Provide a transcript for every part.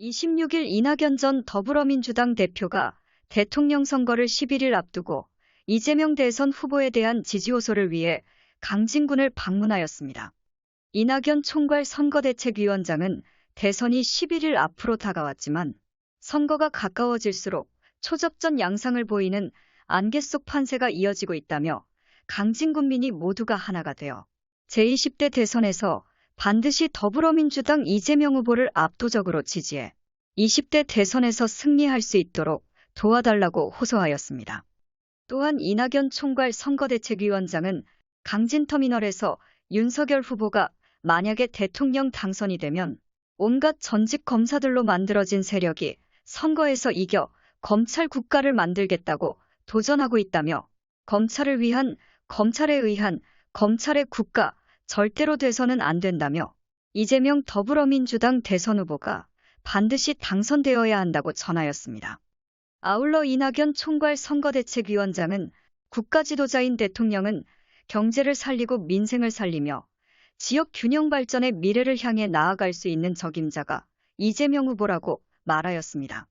26일 이낙연 전 더불어민주당 대표가 대통령 선거를 11일 앞두고 이재명 대선 후보에 대한 지지 호소를 위해 강진군을 방문하였습니다. 이낙연 총괄 선거대책위원장은 대선이 11일 앞으로 다가왔지만 선거가 가까워질수록 초접전 양상을 보이는 안개 속 판세가 이어지고 있다며 강진군민이 모두가 하나가 되어 제20대 대선에서 반드시 더불어민주당 이재명 후보를 압도적으로 지지해 20대 대선에서 승리할 수 있도록 도와달라고 호소하였습니다. 또한 이낙연 총괄 선거대책위원장은 강진터미널에서 윤석열 후보가 만약에 대통령 당선이 되면 온갖 전직 검사들로 만들어진 세력이 선거에서 이겨 검찰 국가를 만들겠다고 도전하고 있다며 검찰을 위한 검찰에 의한 검찰의 국가 절대로 돼서는 안 된다며 이재명 더불어민주당 대선 후보가 반드시 당선되어야 한다고 전하였습니다. 아울러 이낙연 총괄 선거대책위원장은 국가지도자인 대통령은 경제를 살리고 민생을 살리며 지역 균형 발전의 미래를 향해 나아갈 수 있는 적임자가 이재명 후보라고 말하였습니다.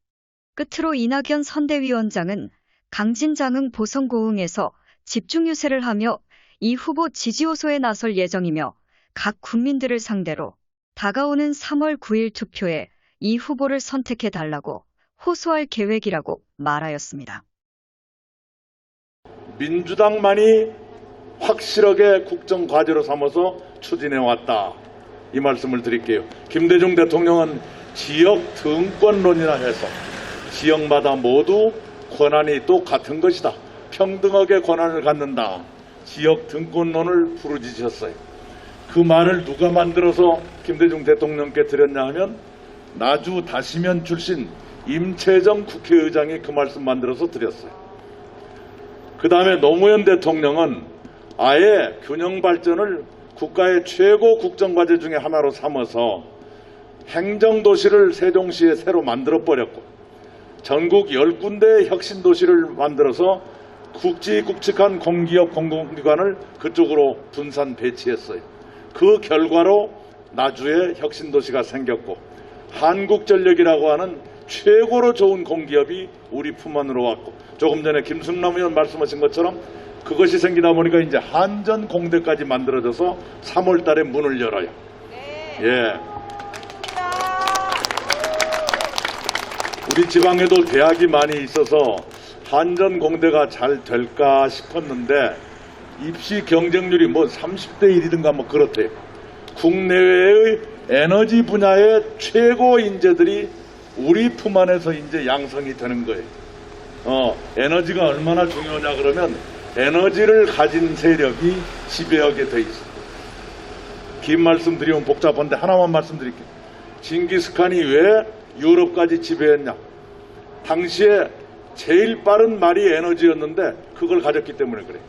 끝으로 이낙연 선대위원장은 강진장흥 보성고흥에서 집중 유세를 하며 이 후보 지지 호소에 나설 예정이며 각 국민들을 상대로 다가오는 3월 9일 투표에 이 후보를 선택해 달라고 호소할 계획이라고 말하였습니다. 민주당만이 확실하게 국정 과제로 삼아서 추진해 왔다. 이 말씀을 드릴게요. 김대중 대통령은 지역 등권론이라 해서 지역마다 모두 권한이 똑같은 것이다. 평등하게 권한을 갖는다. 지역 등권론을 부르짖으셨어요. 그 말을 누가 만들어서 김대중 대통령께 드렸냐 하면 나주 다시면 출신 임채정 국회의장이 그 말씀 만들어서 드렸어요. 그 다음에 노무현 대통령은 아예 균형 발전을 국가의 최고 국정과제 중에 하나로 삼아서 행정도시를 세종시에 새로 만들어버렸고 전국 10군데의 혁신도시를 만들어서 굵직굵직한 공기업 공공기관을 그쪽으로 분산 배치했어요. 그 결과로 나주에 혁신도시가 생겼고 한국전력이라고 하는 최고로 좋은 공기업이 우리 품 안으로 왔고 조금 전에 김승남 의원 말씀하신 것처럼 그것이 생기다 보니까 이제 한전 공대까지 만들어져서 3월 달에 문을 열어요. 예. 우리 지방에도 대학이 많이 있어서 한전공대가 잘 될까 싶었는데 입시 경쟁률이 뭐 30대 1이든가 뭐 그렇대요. 국내외의 에너지 분야의 최고 인재들이 우리 품 안에서 이제 양성이 되는 거예요. 어, 에너지가 얼마나 중요하냐 그러면 에너지를 가진 세력이 지배하게 돼 있어. 긴 말씀 드리면 복잡한데 하나만 말씀드릴게요. 징기스칸이 왜 유럽까지 지배했냐? 당시에 제일 빠른 말이 에너지였는데 그걸 가졌기 때문에 그래.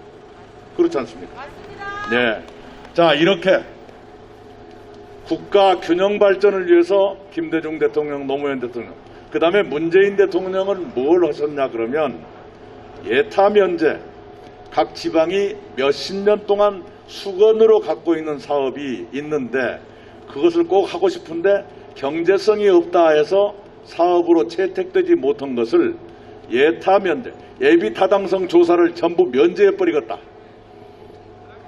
그렇지 않습니까? 네. 자, 이렇게 국가 균형 발전을 위해서 김대중 대통령, 노무현 대통령, 그 다음에 문재인 대통령은 뭘 하셨냐 그러면 예타 면제, 각 지방이 몇십 년 동안 수건으로 갖고 있는 사업이 있는데 그것을 꼭 하고 싶은데 경제성이 없다 해서 사업으로 채택되지 못한 것을 예타 면제, 예비 타당성 조사를 전부 면제해 버리겠다.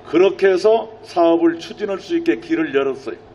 그렇게 해서 사업을 추진할 수 있게 길을 열었어요.